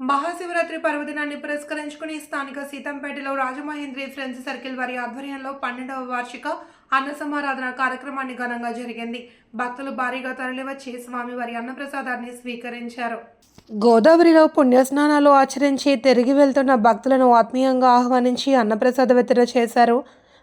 మహాశివరాత్రి పర్వదినాన్ని పురస్కరించుకుని స్థానిక సీతంపేటలో రాజమహేంద్రి ఫ్రెండ్స్ సర్కిల్ వారి ఆధ్వర్యంలో పన్నెండవ వార్షిక అన్న సమారాధన కార్యక్రమాన్ని ఘనంగా జరిగింది. భక్తులు భారీగా తరలివచ్చి స్వామివారి అన్నప్రసాదాన్ని స్వీకరించారు. గోదావరిలో పుణ్యస్నానాలు ఆచరించి తిరిగి వెళ్తున్న భక్తులను ఆత్మీయంగా ఆహ్వానించి అన్నప్రసాద వితరణ చేశారు.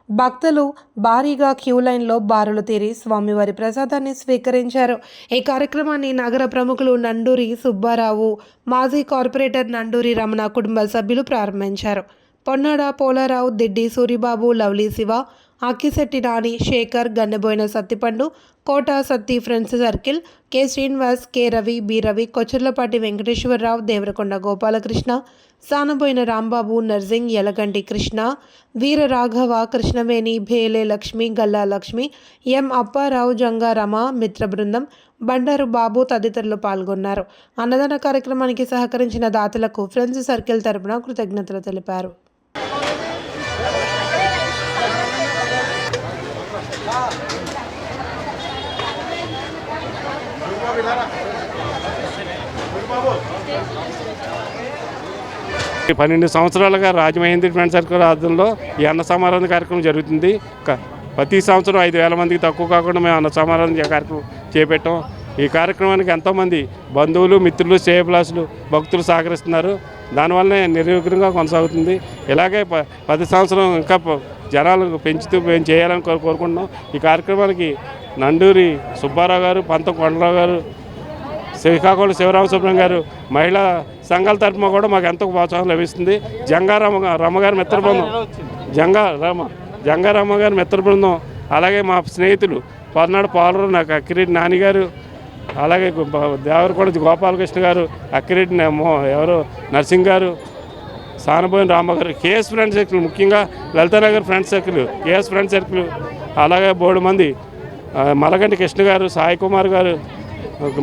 భక్తులు భారీగా క్యూ లైన్లో బారులు తీరి స్వామివారి ప్రసాదాన్ని స్వీకరించారు. ఈ కార్యక్రమాన్ని నగర ప్రముఖులు నండూరి సుబ్బారావు మాజీ కార్పొరేటర్ నండూరి రమణ కుటుంబ సభ్యులు ప్రారంభించారు. Ponnada Polarao Diddi Suribabu lovely Shiva Akkisetti Nani Sekhar Gannaboina Sattipandu Kota Satti friends circle K. Srinivas K. Ravi B. Ravi Kocharlapati Venkateswararao Devarakonda Gopalakrishna Sanaboina Rambabu Narsing Yalaganti Krishna Veera Raghava Krishnaveni Bhele Lakshmi Galla Lakshmi M. Apparao జంగారమ మిత్ర బృందం బండారు బాబు తదితరులు పాల్గొన్నారు. అన్నదాన కార్యక్రమానికి సహకరించిన దాతలకు friends circle తరపున కృతజ్ఞతలు తెలిపారు. పన్నెండు సంవత్సరాలుగా రాజమహేంద్రి ఫ్రెండ్ సర్కిల్ ఆధ్వర్యంలో ఈ అన్న సమారాధన కార్యక్రమం జరుగుతుంది. క- ప్రతి సంవత్సరం ఐదు వేల మందికి తక్కువ కాకుండా మేము అన్న సమారాధన కార్యక్రమం చేపట్టాం. ఈ కార్యక్రమానికి ఎంతోమంది బంధువులు మిత్రులు శ్రేయభిలాసులు భక్తులు సహకరిస్తున్నారు. దానివల్లనే నిర్విఘ్నంగా కొనసాగుతుంది. ఇలాగే ప పది సంవత్సరం ఇంకా ప- జనాలు పెంచుతూ మేము చేయాలని కోరుకుంటున్నాం. ఈ కార్యక్రమానికి నండూరి సుబ్బారావు గారు పంత కొండరావు గారు శ్రీకాకుళం శివరామ సుబ్రహ్మణ్యం గారు మహిళా సంఘాల తరఫున కూడా మాకు ఎంతో ప్రోత్సాహం లభిస్తుంది. జంగారామ రమ్మగారి మిత్ర బృందం. జంగా రామ జంగారామ గారి మిత్ర బృందం. అలాగే మా స్నేహితులు పల్నాడు పాలరు నాకు అక్కిరెడ్డి నానిగారు అలాగే దేవరకొండ గోపాలకృష్ణ గారు అక్కిరెడ్డి ఎవరు నర్సింగ్ గారు సానబోయిన రామ గారు కేఎస్ ఫ్రెండ్ సర్కిల్ ముఖ్యంగా Lalitanagar friend circle KS friend circle అలాగే బోడు మంది మలగంటి కృష్ణ గారు సాయి కుమార్ గారు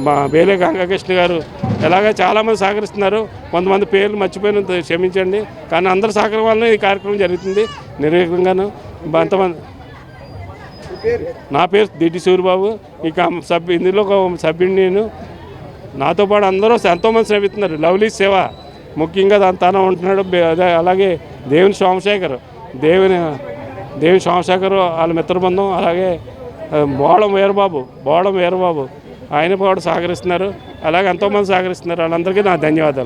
మా బేలే గంగాకృష్ణ గారు ఇలాగే చాలామంది సహకరిస్తున్నారు. కొంతమంది పేర్లు మర్చిపోయిన క్షమించండి. కానీ అందరి సహకారం వల్ల ఈ కార్యక్రమం జరుగుతుంది. నిర్విఘ్నంగాను అంతమంది నా పేరు దిడ్డి సూరిబాబు ఇక సభ్యు ఇందులో ఒక సభ్యుడిని నేను. నాతో పాటు అందరూ ఎంతోమంది శ్రమిస్తున్నారు. లవ్లీ సేవ. ముఖ్యంగా దాని తన ఉంటున్నాడు. అలాగే దేవుని సోమశేఖర్ దేవుని దేవుని సోమశేఖర్ వాళ్ళ మిత్రబృందం అలాగే బోళం వీరబాబు. బోళం వీరబాబు. ఆయన కూడా సహకరిస్తున్నారు. అలాగే ఎంతోమంది సహకరిస్తున్నారు. వాళ్ళందరికీ నా ధన్యవాదాలు.